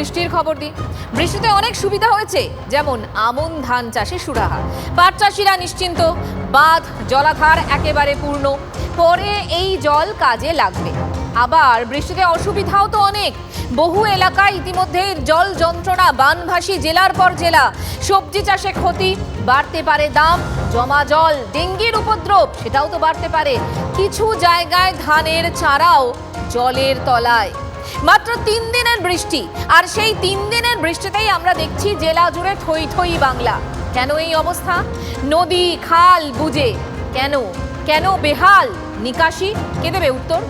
বৃষ্টির খবর দিই। বৃষ্টিতে অনেক সুবিধা হয়েছে, যেমন আমন ধান চাষে সুরাহা। পাট চাষিরা নিশ্চিন্ত, বাঁধ, জলাধার একেবারে পূর্ণ। পরে এই জল কাজে লাগবে। আবার বৃষ্টিতে অসুবিধাও তো অনেক। বহু এলাকায় ইতিমধ্যে জল যন্ত্রণা, বানভাসী জেলার পর জেলা। সবজি চাষে ক্ষতি, বাড়তে পারে দাম, জমা জল, ডেঙ্গির উপদ্রব, সেটাও তো বাড়তে পারে। কিছু জায়গায় ধানের চারাও জলের তলায়। মাত্র তিন দিনের বৃষ্টি। আর সেই তিন দিনের বৃষ্টিতেই আমরা দেখছি জেলা জুড়ে থই থই বাংলা। কেন এই অবস্থা? নদী, খাল বুঝে কেন? কেন বেহাল? নিকাশি? কে দেবে উত্তর?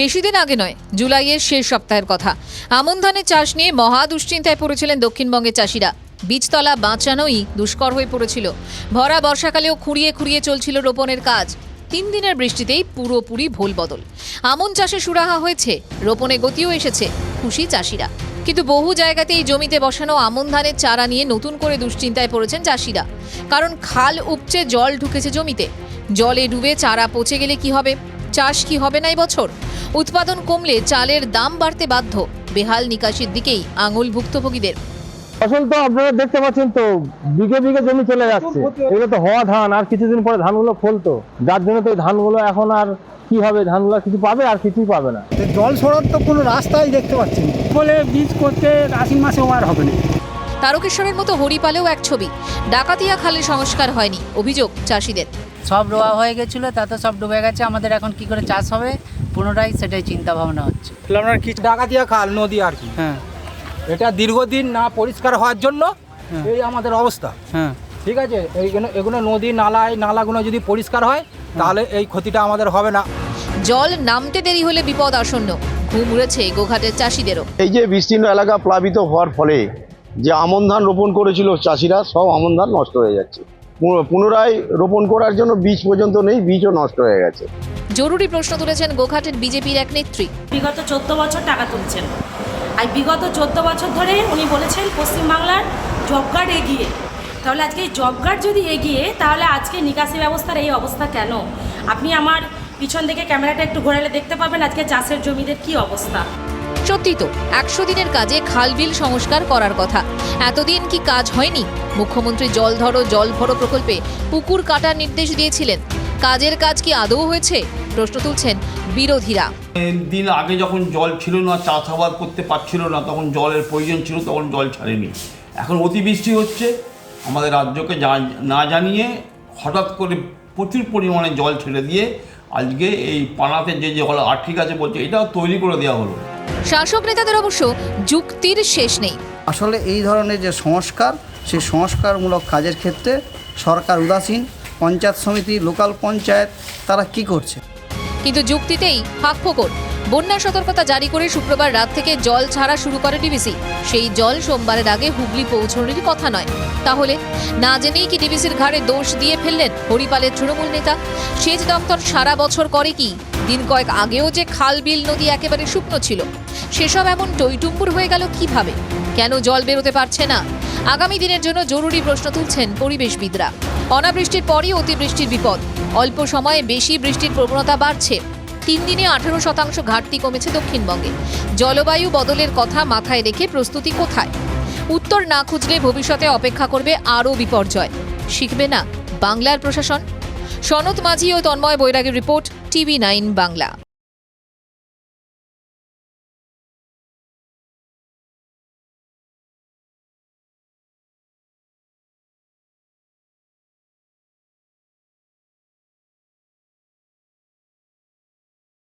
বেশি দিন আগে নয়, জুলাইয়ের শেষ সপ্তাহের কথা। আমন ধানের চাষ নিয়ে মহা দুশ্চিন্তায় পড়েছিলেন দক্ষিণবঙ্গের চাষিরা। বীজতলা বাঁচানোই দুষ্কর হয়ে পড়েছিল। ভরা বর্ষাকালেও খুঁড়িয়ে খুঁড়িয়ে চলছিল রোপণের কাজ। তিন দিনের বৃষ্টিতেই পুরোপুরি ভোল বদল। আমন চাষে সুরাহা হয়েছে, রোপণে গতিও এসেছে, খুশি চাষিরা। কিন্তু বহু জায়গাতেই জমিতে বসানো আমন ধানের চারা নিয়ে নতুন করে দুশ্চিন্তায় পড়েছেন চাষিরা। কারণ খাল উপচে জল ঢুকেছে জমিতে। জলে ডুবে চারা পচে গেলে কি হবে? চাষ কি হবে না বছর উৎপাদন কমলে চালের দাম বাড়তে বাধ্য। বেহাল নিকাশির দিকেই আঙুল ভুক্তভোগীদের। ফসল তো আপনারা দেখতে পাচ্ছেন তো বিঘে বিঘে জমি চলে যাচ্ছে। এগুলো তো হওয়া ধান আর কিছুদিন পরে ধানগুলো ফলতো। যার জন্য তো ধানগুলো এখন আর কি হবে ধানগুলো কিছু পাবে আর কিছুই পাবে না। জল সরার তো কোনো রাস্তাই দেখতে পাচ্ছি না। বলে বীজ করতে আশ্বিন মাসে আর হবে না। তারকেশ্বরের মতো হরিপালেও এক ছবি। ডাকাতিয়া খালের সংস্কার হয়নি অভিযোগ চাষিদের। সব রোয়া হয়ে গেছিল তাতে সব ডুবে গেছে আমাদের এখন কি করে চাষ হবে? পুনরায় সেটাই চিন্তা ভাবনা হচ্ছে আপনার কি ডাকাতিয়া খাল নদী আর কি? হ্যাঁ। এটা দীর্ঘদিন না পরিষ্কার হওয়ার জন্য এই আমাদের অবস্থা। হ্যাঁ। ঠিক আছে? এইগুলো এগুলো নদী নালায় নালাগুলো যদি পরিষ্কার হয় তাহলে এই ক্ষতিটা আমাদের হবে না। জল নামতে দেরি হলে বিপদ আসন্ন। ঘুম উড়েছে গোঘাটের চাষিদেরও। এই যে বিস্তীর্ণ এলাকা প্লাবিত হওয়ার ফলে যে আমন ধান রোপণ করেছিল চাষিরা সব আমন ধান নষ্ট হয়ে যাচ্ছে। পুনরায় রোপণ করার জন্য বীজ পর্যন্ত নেই বীজও নষ্ট হয়ে গেছে। জরুরি প্রশ্ন তুলেছেন গোঘাটের বিজেপির এক নেত্রী। বিগত চোদ্দ বছর টাকা তুলছেন। আর বিগত চোদ্দ বছর ধরে উনি বলেছেন পশ্চিমবাংলার জব কার্ড এগিয়ে। তাহলে আজকে এই জব কার্ড যদি এগিয়ে, তাহলে আজকে নিকাশি ব্যবস্থার এই অবস্থা কেন? আপনি আমার পিছন দিকে ক্যামেরাটা একটু ঘোরালে দেখতে পাবেন আজকে চাষের জমিদের কি অবস্থা। সত্যি তো, একশো দিনের কাজে খালবিল সংস্কার করার কথা। এতদিন কি কাজ হয়নি? মুখ্যমন্ত্রী জল ধরো, জল ভরো প্রকল্পে পুকুর কাটার নির্দেশ দিয়েছিলেন। কাজের কাজ কি আদৌ হয়েছে? প্রশ্ন তুলছেন বিরোধীরা। দিন আগে যখন জল ছিল না চাষাবাদ করতে পারছিল না তখন জলের প্রয়োজন ছিল তখন জল ছাড়েনি। এখন অতিবৃষ্টি হচ্ছে আমাদের রাজ্যকে না জানিয়ে হঠাৎ করে প্রচুর পরিমাণে জল ছেড়ে দিয়ে আজকে এই পানাতে যে জল আটকে আছে বলছে এটাও তৈরি করে দেওয়া হলো। শাসক নেতাদের অবশ্য যুক্তির শেষ নেই। আসলে এই ধরনের যে সংস্কার সেই সংস্কারমূলক কাজের ক্ষেত্রে সরকার উদাসীন পঞ্চায়েত সমিতি লোকাল পঞ্চায়েত তারা কি করছে? কিন্তু যুক্তিতেই ফাঁক ফোকর। বন্যা সতর্কতা জারি করে শুক্রবার রাত থেকে জল ছাড়া শুরু করে ডিবিসি। সেই জল সোমবারের আগে হুগলি পৌঁছানোরই কথা নয়। তাহলে না জেনেই কি ডিবিসির ঘাড়ে দোষ দিয়ে ফেললেন হরিপালের তৃণমূল নেতা? সেচ দপ্তর সারা বছর করে কি? দিন কয়েক আগেও যে খাল, বিল, নদী একেবারে শুকনো ছিল। সেসব এমন টইটুম্বুর হয়ে গেল কীভাবে? কেন জল বেরোতে পারছে না? আগামী দিনের জন্য জরুরি প্রশ্ন তুলছেন পরিবেশবিদরা। অনাবৃষ্টির পরই অতিবৃষ্টির বিপদ। অল্প সময়ে বেশি বৃষ্টির প্রবণতা বাড়ছে। তিন দিনে আঠেরো শতাংশ ঘাটতি কমেছে দক্ষিণবঙ্গে। জলবায়ু বদলের কথা মাথায় রেখে প্রস্তুতি কোথায়? উত্তর না খুঁজলে ভবিষ্যতে অপেক্ষা করবে আরও বিপর্যয়। শিখবে না বাংলার প্রশাসন? সনত মাঝি ও তন্ময় বৈরাগীর রিপোর্ট টিভি নাইন বাংলা।